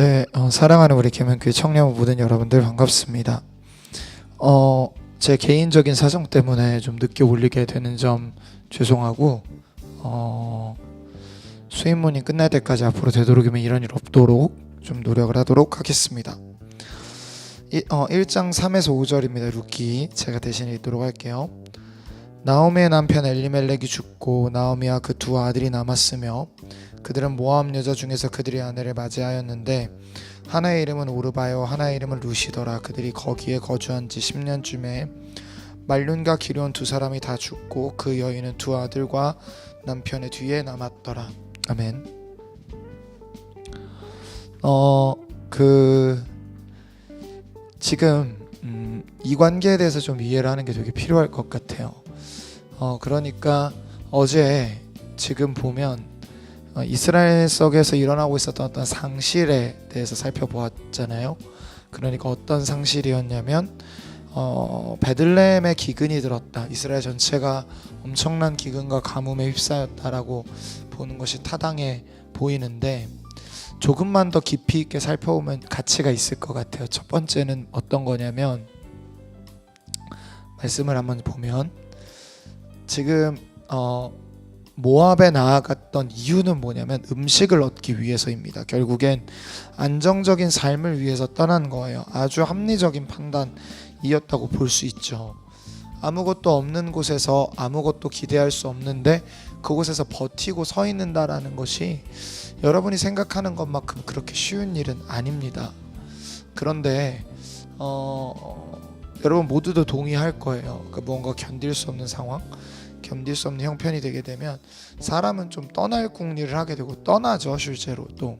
어, 사랑하는 우리 계명교회 청년 모든 여러분들 반갑습니다. 어, 제 개인적인 사정 때문에 좀 늦게 올리게 되는 점 죄송하고 어, 수임문이 끝날 때까지 앞으로 되도록이면 이런 일 없도록 좀 노력을 하도록 하겠습니다. 이, 어, 1장 3에서 5절입니다. 루키 제가 대신 읽도록 할게요. 나오미의 남편 엘리멜렉이 죽고 나오미와 그 두 아들이 남았으며 그들은 모압 여자 중에서 그들의 아내를 맞이하였는데 하나의 이름은 오르바요 하나의 이름은 루시더라. 그들이 거기에 거주한 지 10년쯤에 말륜과 기르온 두 사람이 다 죽고 그 여인은 두 아들과 남편의 뒤에 남았더라. 아멘. 어 그 지금 음, 이 관계에 대해서 좀 이해를 하는 게 되게 필요할 것 같아요. 어 그러니까 어제 지금 보면 어, 이스라엘 속에서 일어나고 있었던 어떤 상실에 대해서 살펴보았잖아요. 그러니까 어떤 상실이었냐면 어, 베들레헴에 기근이 들었다. 이스라엘 전체가 엄청난 기근과 가뭄에 휩싸였다라고 보는 것이 타당해 보이는데 조금만 더 깊이 있게 살펴보면 가치가 있을 것 같아요. 첫 번째는 어떤 거냐면 말씀을 한번 보면 지금 어, 모압에 나아갔던 이유는 뭐냐면 음식을 얻기 위해서입니다. 결국엔 안정적인 삶을 위해서 떠난 거예요. 아주 합리적인 판단이었다고 볼 수 있죠. 아무것도 없는 곳에서 아무것도 기대할 수 없는데 그곳에서 버티고 서 있는다라는 것이 여러분이 생각하는 것만큼 그렇게 쉬운 일은 아닙니다. 그런데 어, 여러분 모두도 동의할 거예요. 그 뭔가 견딜 수 없는 상황, 견딜 수 없는 형편이 되게 되면 사람은 좀 떠날 궁리를 하게 되고 떠나죠 실제로 또.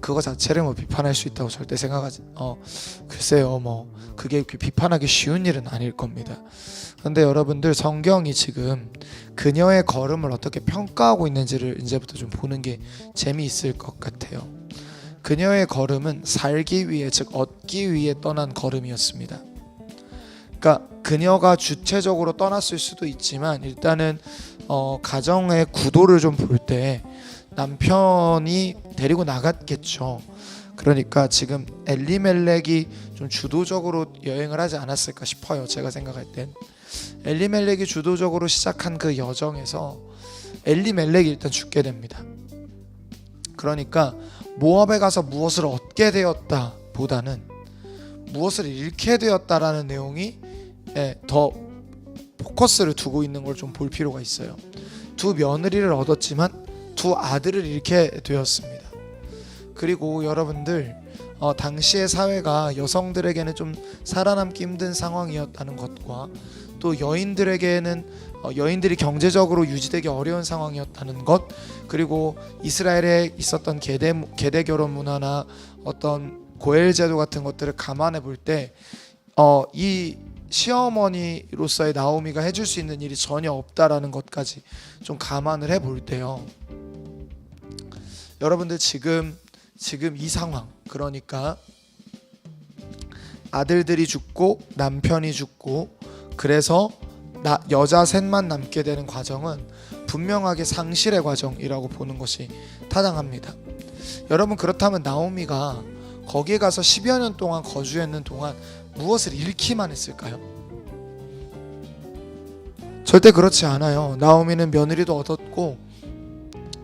그거 자체를 뭐 비판할 수 있다고 절대 생각하지 어 글쎄요 뭐 그게 그렇게 비판하기 쉬운 일은 아닐 겁니다. 근데 여러분들 성경이 지금 그녀의 걸음을 어떻게 평가하고 있는지를 이제부터 좀 보는 게 재미있을 것 같아요. 그녀의 걸음은 살기 위해 즉 얻기 위해 떠난 걸음이었습니다 그러니까 그녀가 주체적으로 떠났을 수도 있지만 일단은 어, 가정의 구도를 좀 볼 때 남편이 데리고 나갔겠죠. 그러니까 지금 엘리멜렉이 좀 주도적으로 여행을 하지 않았을까 싶어요. 제가 생각할 땐 엘리멜렉이 주도적으로 시작한 그 여정에서 엘리멜렉이 일단 죽게 됩니다. 그러니까 모압에 가서 무엇을 얻게 되었다 보다는 무엇을 잃게 되었다라는 내용이 예, 더 포커스를 두고 있는 걸 좀 볼 필요가 있어요. 두 며느리를 얻었지만 두 아들을 잃게 되었습니다. 그리고 여러분들 어, 당시의 사회가 여성들에게는 좀 살아남기 힘든 상황이었다는 것과 또 여인들에게는 어, 여인들이 경제적으로 유지되기 어려운 상황이었다는 것 그리고 이스라엘에 있었던 계대 계대 결혼 문화나 어떤 고엘 제도 같은 것들을 감안해 볼때 어, 이 시어머니로서의 나오미가 해줄 수 있는 일이 전혀 없다라는 것까지 좀 감안을 해볼 때요. 여러분들 지금 지금 이 상황 그러니까 아들들이 죽고 남편이 죽고 그래서 나, 여자 셋만 남게 되는 과정은 분명하게 상실의 과정이라고 보는 것이 타당합니다. 여러분 그렇다면 나오미가 거기에 가서 10여 년 동안 거주했는 동안 무엇을 잃기만 했을까요? 절대 그렇지 않아요. 나오미는 며느리도 얻었고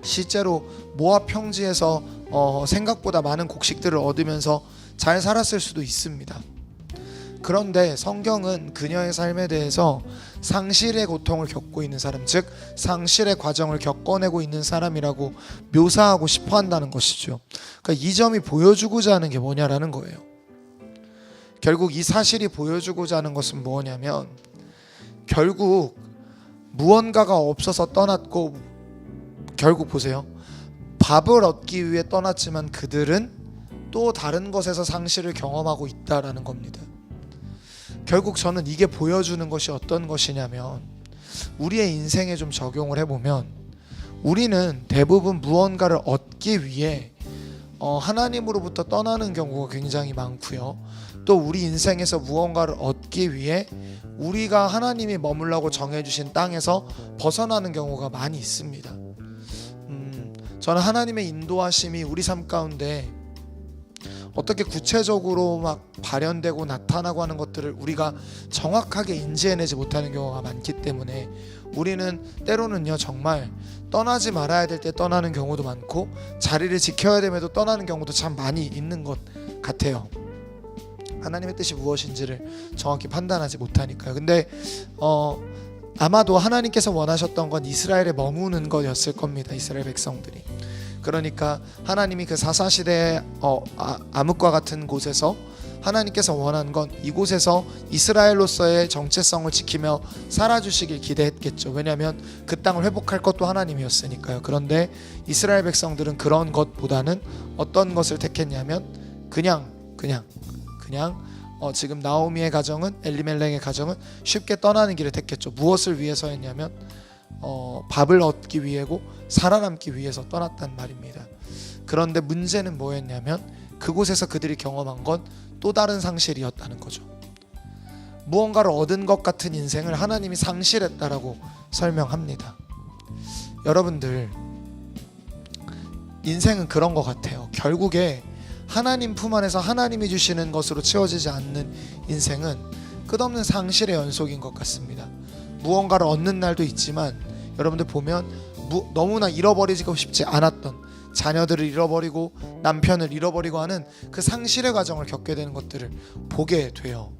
실제로 모압 평지에서 어, 생각보다 많은 곡식들을 얻으면서 잘 살았을 수도 있습니다. 그런데 성경은 그녀의 삶에 대해서 상실의 고통을 겪고 있는 사람, 즉 상실의 과정을 겪어내고 있는 사람이라고 묘사하고 싶어 한다는 것이죠. 그러니까 이 점이 보여주고자 하는 게 뭐냐라는 거예요. 결국 이 사실이 보여주고자 하는 것은 뭐냐면 결국 무언가가 없어서 떠났고 결국 보세요. 밥을 얻기 위해 떠났지만 그들은 또 다른 것에서 상실을 경험하고 있다라는 겁니다. 결국 저는 이게 보여주는 것이 어떤 것이냐면 우리의 인생에 좀 적용을 해보면 우리는 대부분 무언가를 얻기 위해 어, 하나님으로부터 떠나는 경우가 굉장히 많고요. 또 우리 인생에서 무언가를 얻기 위해 우리가 하나님이 머물라고 정해주신 땅에서 벗어나는 경우가 많이 있습니다. 음, 저는 하나님의 인도하심이 우리 삶 가운데 어떻게 구체적으로 막 발현되고 나타나고 하는 것들을 우리가 정확하게 인지해내지 못하는 경우가 많기 때문에 우리는 때로는요 정말 떠나지 말아야 될 때 떠나는 경우도 많고 자리를 지켜야 됨에도 떠나는 경우도 참 많이 있는 것 같아요. 하나님의 뜻이 무엇인지를 정확히 판단하지 못하니까요. 근데 어 아마도 하나님께서 원하셨던 건 이스라엘에 머무는 거였을 겁니다. 이스라엘 백성들이. 그러니까 하나님이 그 사사 시대의 어, 아, 암흑과 같은 곳에서 하나님께서 원한 건 이곳에서 이스라엘로서의 정체성을 지키며 살아주시길 기대했겠죠. 왜냐하면 그 땅을 회복할 것도 하나님이었으니까요. 그런데 이스라엘 백성들은 그런 것보다는 어떤 것을 택했냐면 그냥 그냥 그냥 어, 지금 나오미의 가정은 엘리멜렉의 가정은 쉽게 떠나는 길을 택했죠. 무엇을 위해서였냐면 어, 밥을 얻기 위해고 살아남기 위해서 떠났단 말입니다. 그런데 문제는 뭐였냐면 그곳에서 그들이 경험한 건 또 다른 상실이었다는 거죠. 무언가를 얻은 것 같은 인생을 하나님이 상실했다라고 설명합니다. 여러분들 인생은 그런 것 같아요. 결국에 하나님 품 안에서 하나님이 주시는 것으로 채워지지 않는 인생은 끝없는 상실의 연속인 것 같습니다. 무언가를 얻는 날도 있지만 여러분들 보면 무, 너무나 잃어버리고 싶지 않았던 자녀들을 잃어버리고 남편을 잃어버리고 하는 그 상실의 과정을 겪게 되는 것들을 보게 돼요.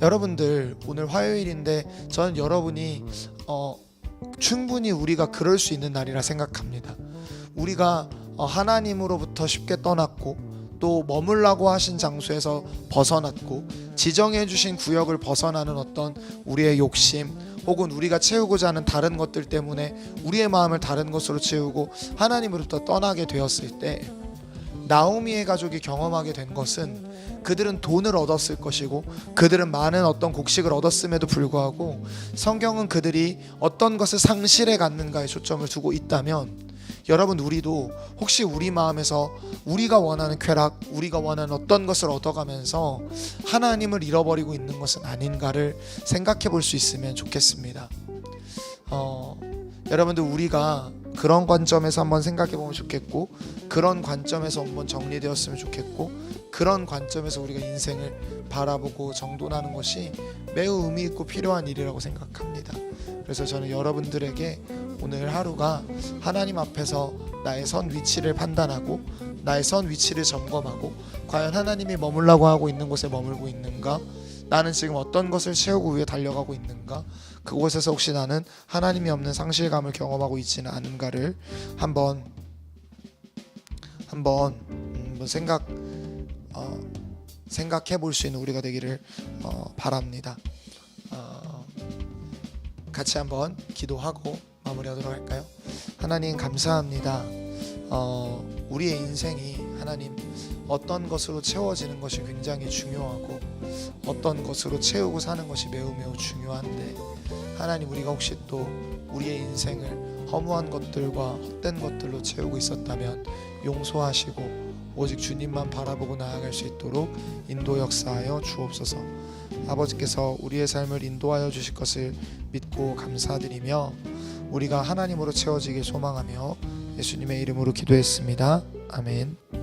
여러분들 오늘 화요일인데 저는 여러분이 어, 충분히 우리가 그럴 수 있는 날이라 생각합니다. 우리가 어, 하나님으로부터 쉽게 떠났고 또 머물라고 하신 장소에서 벗어났고 지정해 주신 구역을 벗어나는 어떤 우리의 욕심 혹은 우리가 채우고자 하는 다른 것들 때문에 우리의 마음을 다른 것으로 채우고 하나님으로부터 떠나게 되었을 때 나오미의 가족이 경험하게 된 것은 그들은 돈을 얻었을 것이고 그들은 많은 어떤 곡식을 얻었음에도 불구하고 성경은 그들이 어떤 것을 상실해 갔는가에 초점을 두고 있다면 여러분 우리도 혹시 우리 마음에서 우리가 원하는 쾌락, 우리가 원하는 어떤 것을 얻어가면서 하나님을 잃어버리고 있는 것은 아닌가를 생각해 볼 수 있으면 좋겠습니다. 어, 여러분들 우리가 그런 관점에서 한번 생각해 보면 좋겠고 그런 관점에서 한번 정리되었으면 좋겠고 그런 관점에서 우리가 인생을 바라보고 정돈하는 것이 매우 의미 있고 필요한 일이라고 생각합니다. 그래서 저는 여러분들에게 오늘 하루가 하나님 앞에서 나의 선 위치를 판단하고 나의 선 위치를 점검하고 과연 하나님이 머물라고 하고 있는 곳에 머물고 있는가 나는 지금 어떤 것을 채우고 위해 달려가고 있는가 그곳에서 혹시 나는 하나님이 없는 상실감을 경험하고 있지는 않은가를 한번 한번 음, 생각 어, 생각해 볼 수 있는 우리가 되기를 어, 바랍니다. 어, 같이 한번 기도하고 마무리하도록 할까요? 하나님 감사합니다. 어, 우리의 인생이 하나님 어떤 것으로 채워지는 것이 굉장히 중요하고 어떤 것으로 채우고 사는 것이 매우 매우 중요한데 하나님 우리가 혹시 또 우리의 인생을 허무한 것들과 헛된 것들로 채우고 있었다면 용서하시고 오직 주님만 바라보고 나아갈 수 있도록 인도 역사하여 주옵소서. 아버지께서 우리의 삶을 인도하여 주실 것을 믿고 감사드리며 우리가 하나님으로 채워지길 소망하며 예수님의 이름으로 기도했습니다. 아멘.